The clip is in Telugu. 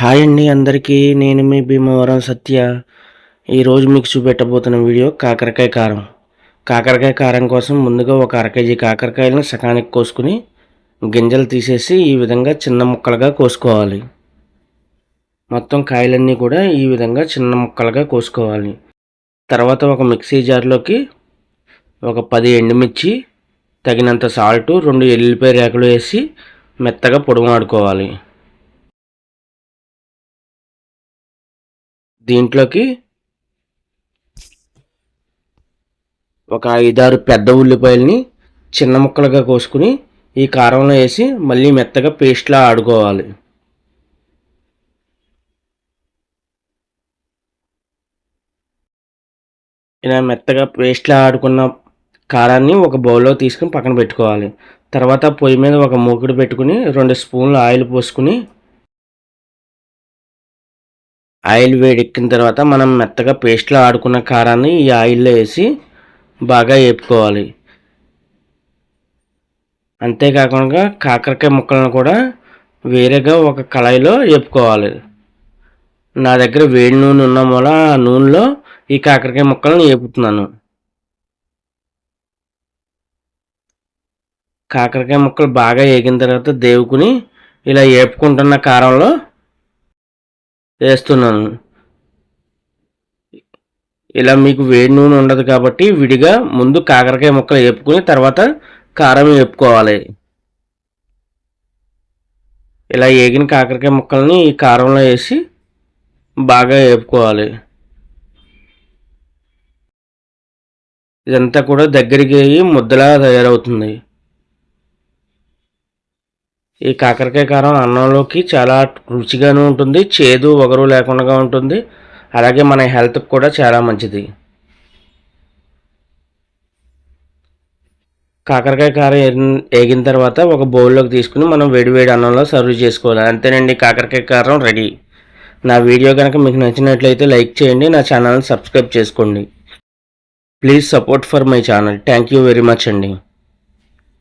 హాయ్ అండి అందరికీ నేను మీ భీమవరం సత్య. ఈరోజు మీకు చూపెట్టబోతున్న వీడియో కాకరకాయ కారం. కాకరకాయ కారం కోసం ముందుగా ఒక అర కేజీ కాకరకాయలను సకానికి కోసుకుని గింజలు తీసేసి ఈ విధంగా చిన్న ముక్కలుగా కోసుకోవాలి. మొత్తం కాయలన్నీ కూడా ఈ విధంగా చిన్న ముక్కలుగా కోసుకోవాలి. తర్వాత ఒక మిక్సీ జార్లోకి ఒక పది ఎండుమిర్చి తగినంత సాల్టు రెండు ఎల్లిపాయ రేకులు వేసి మెత్తగా పొడుమాడుకోవాలి. దీంట్లోకి ఒక ఐదారు పెద్ద ఉల్లిపాయలని చిన్న ముక్కలుగా కోసుకుని ఈ కారంలో వేసి మళ్ళీ మెత్తగా పేస్ట్లా ఆడుకోవాలి. ఇలా మెత్తగా పేస్ట్లా ఆడుకున్న కారాన్ని ఒక బౌల్లో తీసుకుని పక్కన పెట్టుకోవాలి. తర్వాత పొయ్యి మీద ఒక మూకుడు పెట్టుకుని రెండు స్పూన్లు ఆయిల్ పోసుకుని ఆయిల్ వేడెక్కిన తర్వాత మనం మెత్తగా పేస్ట్లో ఆడుకున్న కారాన్ని ఈ ఆయిల్లో వేసి బాగా వేపుకోవాలి. అంతేకాకుండా కాకరకాయ ముక్కలను కూడా వేరేగా ఒక కళాయిలో వేపుకోవాలి. నా దగ్గర వేడి నూనె ఉన్న మూల ఆ నూనెలో ఈ కాకరకాయ ముక్కలను వేపుతున్నాను. కాకరకాయ ముక్కలు బాగా వేగిన తర్వాత దేవుకుని ఇలా వేపుకుంటున్న కారంలో వేస్తున్నాను. ఇలా మీకు వేడి నూనె ఉండదు కాబట్టి విడిగా ముందు కాకరకాయ ముక్కలు వేపుకుని తర్వాత కారం వేపుకోవాలి. ఇలా వేగిన కాకరకాయ ముక్కల్ని ఈ కారంలో వేసి బాగా వేపుకోవాలి. ఇదంతా కూడా దగ్గరికి అయ్యి ముద్దలా తయారవుతుంది. ఈ కాకరకాయ కారం అన్నంలోకి చాలా రుచిగాను ఉంటుంది చేదు వగరు లేకుండా ఉంటుంది. అలాగే మన హెల్త్కి కూడా చాలా మంచిది. కాకరకాయ కారం ఏగిన తర్వాత ఒక బౌల్లోకి తీసుకుని మనం వేడివేడి అన్నంలో సర్వ్ చేసుకోవాలి. అంతేనండి కాకరకాయ కారం రెడీ. నా వీడియో కనుక మీకు నచ్చినట్లయితే లైక్ చేయండి నా ఛానల్ని సబ్స్క్రైబ్ చేసుకోండి. Please support for my channel. Thank you very much అండి.